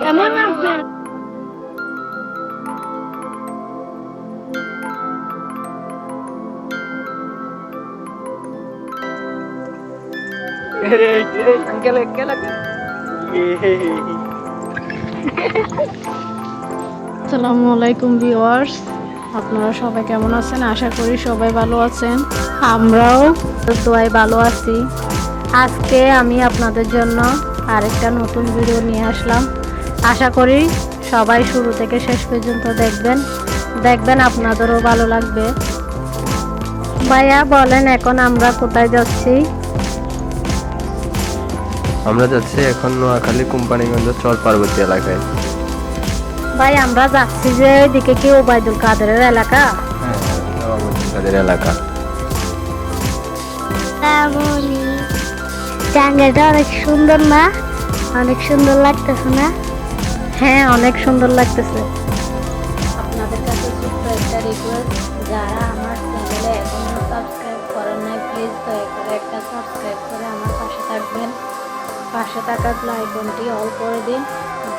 কেমন আপনার Angkel, angkel, angkel. Yeay. আসসালামু আলাইকুম ভিউয়ার্স। আপনারা সবাই কেমন আছেন? আশা করি সবাই ভালো আছেন। আমরাও দোয়াই ভালো আছি। আজকে আমি আপনাদের জন্য আরেকটা নতুন ভিডিও নিয়ে আসলাম। আশা করি সবাই শুরু থেকে শেষ পর্যন্ত দেখবেন। দেখবেন আপনাদেরও ভালো লাগবে। ভাইয়া, বলেন, এখন আমরা কোথায় যাচ্ছি? আমরা যাচ্ছি এখন নোয়াখালী কোম্পানিগঞ্জ চর পার্বতী এলাকায়। ভাই আমরা যাচ্ছি যে এদিকে কি ওবায়দুল কাদেরের এলাকা? হ্যাঁ তাদের এলাকা জায়গাটা অনেক সুন্দর না? অনেক সুন্দর লাগতেছে না? হ্যাঁ অনেক সুন্দর লাগতেছে। আপনাদের কাছে ছোট্ট একটা রিকোয়েস্ট যারা আমার চ্যানেলে এখনও সাবস্ক্রাইব করেন নাই প্লিজ দয়া করে একটা সাবস্ক্রাইব করে আমার পাশে থাকবেন। পাশে থাকা আইকনটি অল করে দিন।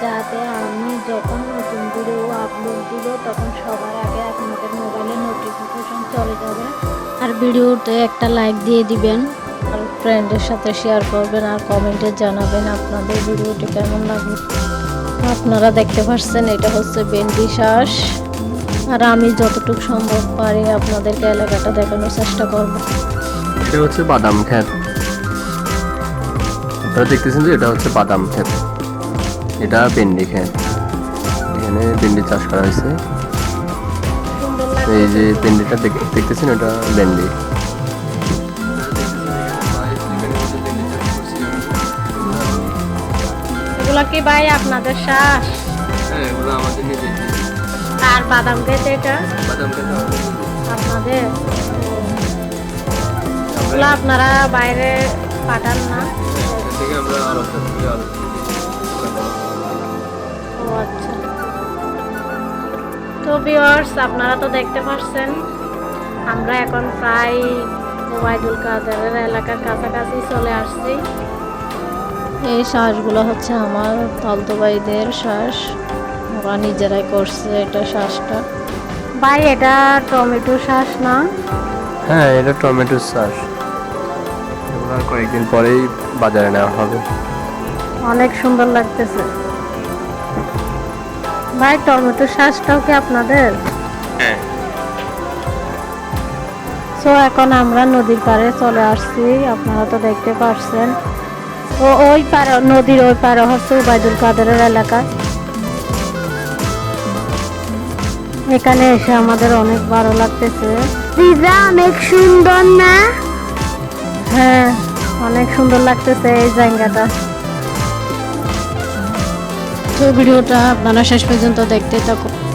যাতে আমি যখন নতুন ভিডিও আপলোড দিব, তখন সবার আগে আপনাদের মোবাইলে নোটিফিকেশন চলে যাবে। আর ভিডিওতে একটা লাইক দিয়ে দিবেন, আর ফ্রেন্ডের সাথে শেয়ার করবেন, আর কমেন্টে জানাবেন আপনাদের ভিডিওটি কেমন লাগবে আপনারা দেখতে পাচ্ছেন, এটা হচ্ছে বেন্ডি শ্বাস। আর আমি যতটুকু সম্ভব পারি আপনাদেরকে এলাকাটা দেখানোর চেষ্টা করব। এটা হচ্ছে বাদাম ক্ষেত। আপনারা দেখতেছেন যে এটা হচ্ছে বাদাম ক্ষেত। এটা ভেন্ডি ক্ষেত এখানে ভেন্ডি চাষ করা হয়েছে। এই যে ভেন্ডিটা দেখ- দেখতেছেন এটা ভেন্ডি। এগুলো কি ভাই আপনাদের শ্বাস হ্যাঁ এগুলো আমাদের নিজে আর বাদাম খেতে এটা? বাদাম আপনাদের? আপনারা বাইরে পাঠান না। থেকে আমরা তো ভিউয়ার্স আপনারা তো দেখতে পাচ্ছেন আমরা এখন প্রায় ওবায়দুল কাদেরের এলাকার কাছাকাছি চলে আসছি। এই শ্বাসগুলো হচ্ছে আমার তলতোবাইদের শ্বাস। ওরা নিজেরাই করছে এটা শ্বাসটা। ভাই এটা টমেটো শ্বাস না? হ্যাঁ এটা টমেটো শ্বাস। এগুলো আর কয়েকদিন পরেই বাজারে নেওয়া হবে। অনেক সুন্দর লাগতেছে। ভাই টমেটো শ্বাসটাও কি আপনাদের? হ্যাঁ। সো এখন আমরা নদীর পাড়ে চলে আসছি আপনারা তো দেখতে পাচ্ছেন ও ওই পাড়ে নদীর ওই পাড়ে হচ্ছে উবায়দুল কাদেরের এলাকা। এখানে এসে আমাদের অনেক ভালো লাগতেছে। দিদা অনেক সুন্দর না? হ্যাঁ অনেক সুন্দর লাগতেছে এই জায়গাটা। ভিডিওটা আপনারা শেষ পর্যন্ত দেখতে থাকুন।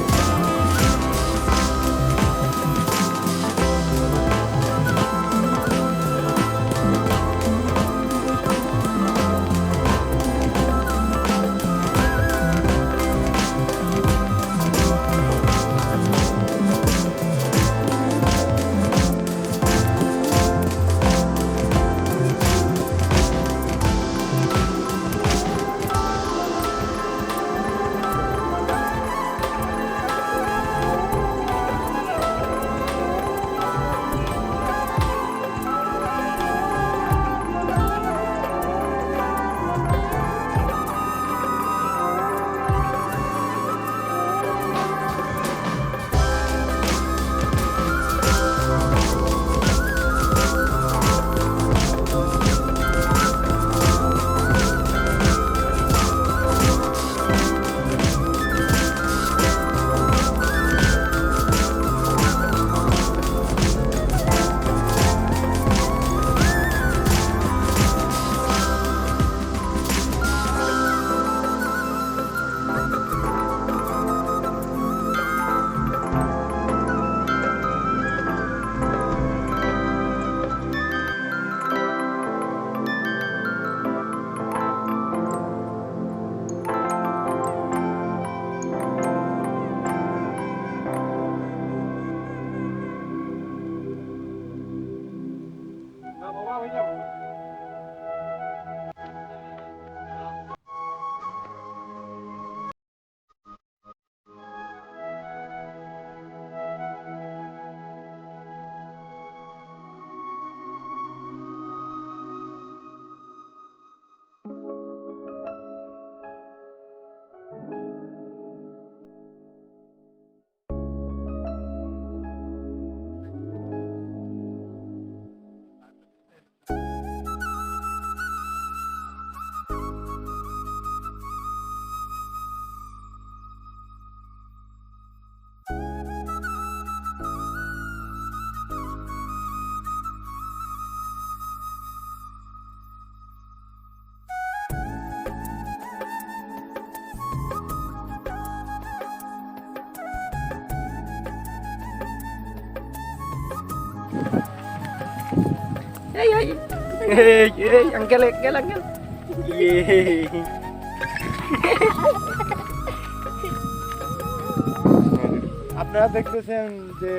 আপনারা দেখতেছেন যে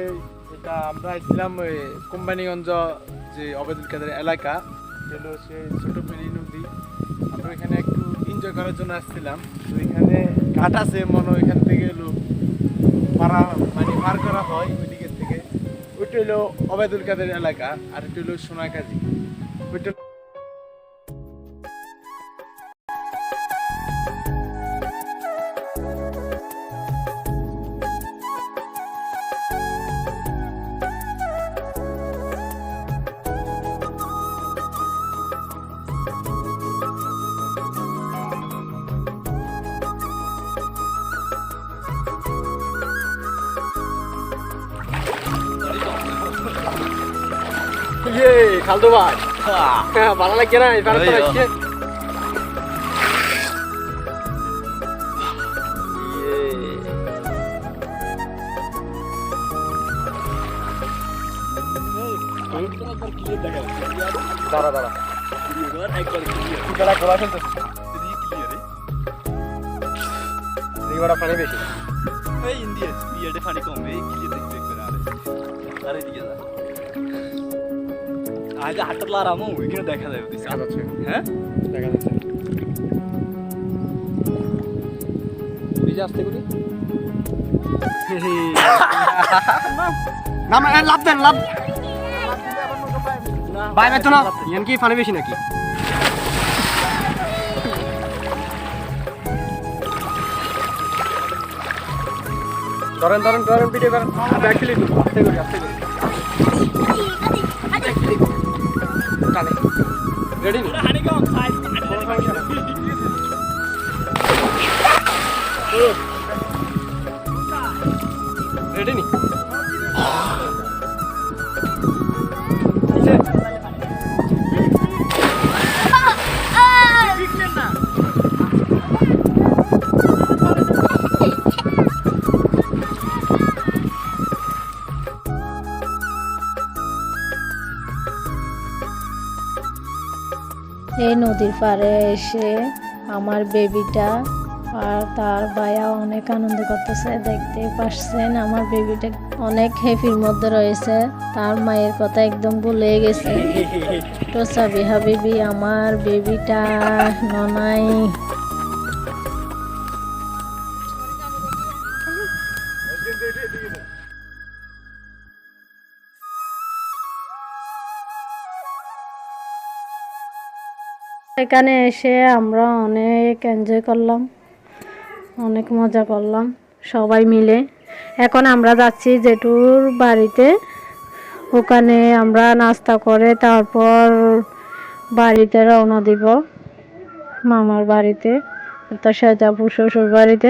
এটা আমরা ছিলাম কোম্পানিগঞ্জ যে অবেদুল কাদের এলাকা হলো সে ছোট ফেরি নদী। আমরা এখানে একটু এনজয় করার জন্য আসছিলাম। তো এখানে ঘাট আছে, মনে এখান থেকে হলো পারা মানে পার করা হয় ওই দিকের থেকে। ওইটা হলো অবেদুল কাদের এলাকা, আর এটা হলো সোনাকাজি খালতো ভাই হ্যাঁ ভালো লাগে না এবার তো আসছে দাঁড়া দাঁড়া। খেলা ফেলতেছে রিভারটা পানি বেশি। এই ইন্ডিয়া বিয়ারটা পানি কম ক্লিয়ার দেখবে একবার আরে। আরে দিকে যা। আগে হাটটা লারামো ওইখানে দেখা যাবে দেখা যাচ্ছে। হ্যাঁ? দেখা যাচ্ছে। নিজে আসতে করি? না মানে লাভ দেন লাভ। ভাই ভাই তো না। ইয়ান কি পানি বেশি নাকি? ধরেন ধরেন ধরেন ভিডিও করেন। আস্তে করি আস্তে করি ಗಡಿ এই নদীর পাড়ে এসে আমার বেবিটা আর তার ভাইয়া অনেক আনন্দ করতেছে দেখতে পাচ্ছেন আমার বেবিটা অনেক হ্যাপির মধ্যে রয়েছে। তার মায়ের কথা একদম ভুলে গেছে। তো সাবি হাবিবি আমার বেবিটা ননাই। এখানে এসে আমরা অনেক এনজয় করলাম, অনেক মজা করলাম, সবাই মিলে। এখন আমরা যাচ্ছি জেঠুর বাড়িতে। ওখানে আমরা নাস্তা করে তারপর বাড়িতে রওনা দিব মামার বাড়িতে তো সেজাপুর শ্বশুর বাড়িতে।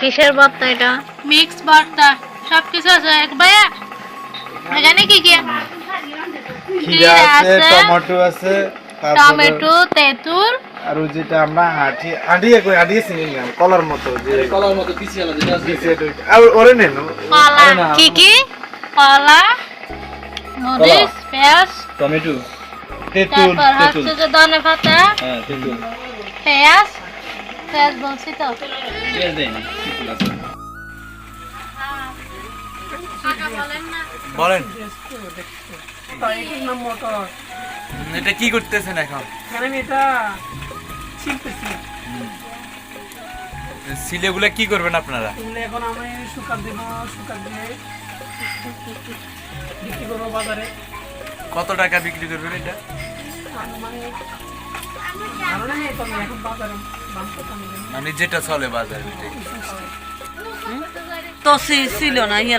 কিসের ভর্তা এটা? মিক্স ভর্তা সব কিছু আছে। এক ভাইয়া এখানে কি কি? খিরা আছে আছে, টমেটো আছে টমেটো তেঁতুল। আর ওই যেটা আমরা হাঁটি হাঁটিয়ে কই হাঁটিয়ে চিনি না কলার মতো যে কলার মতো পিছি আলাদা যেটা আছে। আর ওরে নেন কলা কি কি? কলা মরিচ পেঁয়াজ। টমেটো। তেঁতুল। তারপর হচ্ছে যে ধনে পাতা। হ্যাঁ তেঁতুল। পেঁয়াজ। পেঁয়াজ বলছি তো। পেঁয়াজ দেন তেঁতুল আছে। বলেন। এটা কি করতেছেন এখন? সিলেগুলা কি করবেন আপনারা? এখন আমি শুকার দেব দিয়ে বিক্রি করব বাজারে। কত টাকা বিক্রি করবেন এটা? মানে ধারণা নেই তবে এখন বাজারে। মানে যেটা চলে বাজারে। তো সি- ছিল না ইয়ে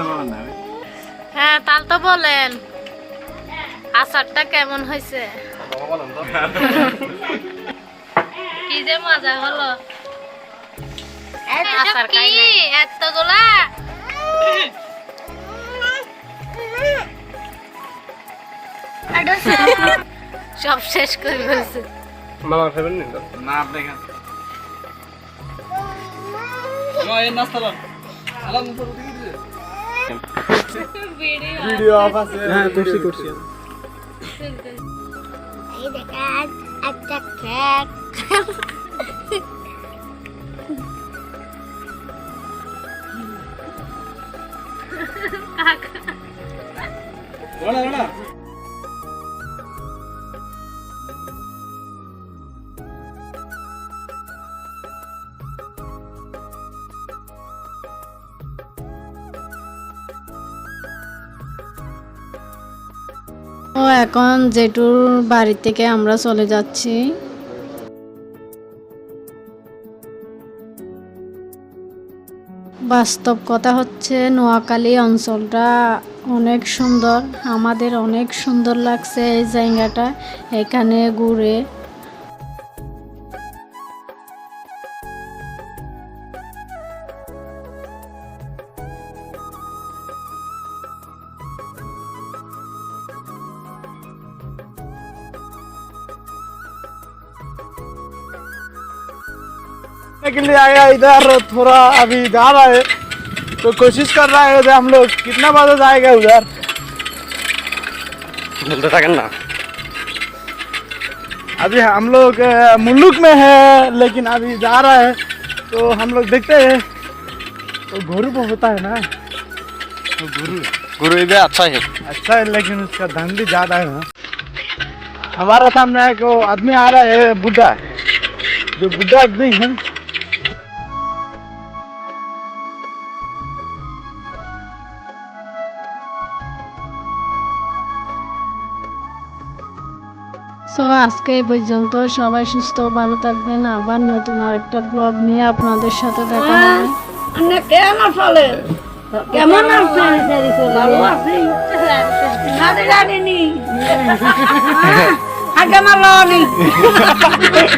বাবার না হ্যাঁ তাল তো বলেন। আচারটা কেমন হয়েছে? কি যে মজা হলো। আচার খাই। এতগুলা? সব শেষ করে ফেলছে। মামা খাবেন নি? না আপনি খান। ভিডিও অফ আছে। হ্যাঁ করছি করছি। এই দেখেন একটা কেক বলা ও, এখন জেঠুর বাড়ি থেকে আমরা চলে যাচ্ছি। বাস্তব কথা হচ্ছে, নোয়াখালী অঞ্চলটা অনেক সুন্দর, আমাদের অনেক সুন্দর লাগছে এই জায়গাটা, এখানে ঘুরে। के लिए आया इधर थोड़ा अभी जा रहा है तो कोशिश कर रहा है हम लोग कितना बजे जाएगा उधर? बोलते अभी हम लोग मुल्लुक में है लेकिन अभी जा रहा है। तो हम लोग देखते हैं। तो गुरु पर होता है ना? तो गुरु गुरु इधर अच्छा है। अच्छा है लेकिन उसका धन भी ज़्यादा है ना। हमारा सामने एक आदमी आ रहा है बुढ़ा जो बुढ़ा आदमी है সো আজকে এই পর্যন্ত সবাই সুস্থ ভালো থাকবেন। আবার নতুন আরেকটা ব্লগ নিয়ে আপনাদের সাথে দেখা হবে। কেমন চলে কেমন আছেন? ভালো আছি। আগে মারলো